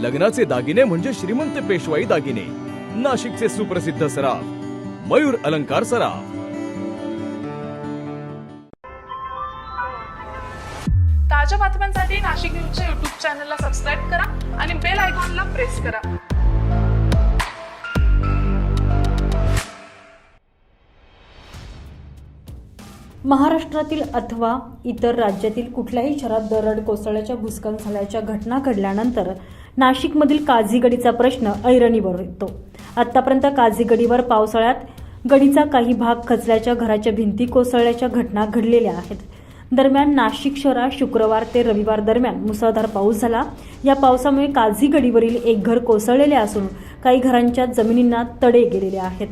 लग्नाचे दागिने म्हणजे श्रीमंत पेशवाई दागिने. नाशिकचे सुप्रसिद्ध सराफ मयूर अलंकार सराफ. ताज्या बातम्यांसाठी नाशिक न्यूजच्या युट्यूब चॅनलला सबस्क्राईब करा आणि बेल आयकॉनला प्रेस करा. महाराष्ट्रातील अथवा इतर राज्यातील कुठल्याही शहरात दरड कोसळल्याच्या भूस्खलन झाल्याच्या घटना घडल्यानंतर नाशिकमधील काझीगडीचा प्रश्न ऐरणीवर येतो. आतापर्यंत काझीगडीवर पावसाळ्यात गडीचा काही भाग खचल्याच्या घराच्या भिंती कोसळल्याच्या घटना घडलेल्या आहेत. दरम्यान नाशिक शहरात शुक्रवार ते रविवार दरम्यान मुसळधार पाऊस झाला. या पावसामुळे काझीगडीवरील एक घर कोसळलेले असून काही घरांच्या जमिनींना तडे गेलेले आहेत.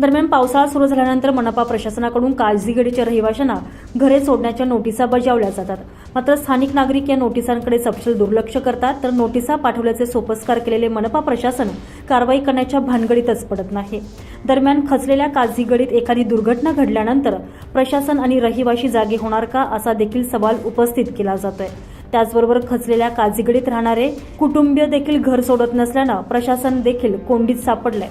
दरम्यान पावसाळा सुरू झाल्यानंतर मनपा प्रशासनाकडून काळजीगडीच्या रहिवाशांना घरे सोडण्याच्या नोटिसा बजावल्या जातात. मात्र स्थानिक नागरिक या नोटिसांकडे सपशेल दुर्लक्ष करतात तर नोटिसा पाठवल्याचे सोपस्कार केलेले मनपा प्रशासन कारवाई करण्याच्या भानगडीतच पडत नाही. दरम्यान खचलेल्या काळजीगडीत एखादी दुर्घटना घडल्यानंतर प्रशासन आणि रहिवाशी जागे होणार का असा देखील सवाल उपस्थित केला जातोय. त्याचबरोबर खचलेल्या काजीगडीत राहणारे कुटुंबीय देखील घर सोडत नसल्यानं प्रशासन देखील कोंडीत सापडलंय.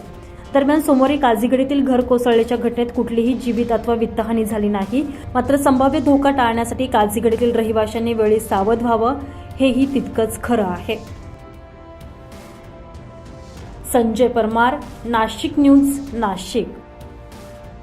दरम्यान सोमवारी काझीगडीतील घर कोसळल्याच्या घटनेत कुठलीही जीवित अथवा वित्तहानी झाली नाही. मात्र संभाव्य धोका टाळण्यासाठी काझीगडीतील रहिवाशांनी वेळी सावध व्हावं हेही तितकंच खरं आहे. संजय परमार नाशिक न्यूज नाशिक.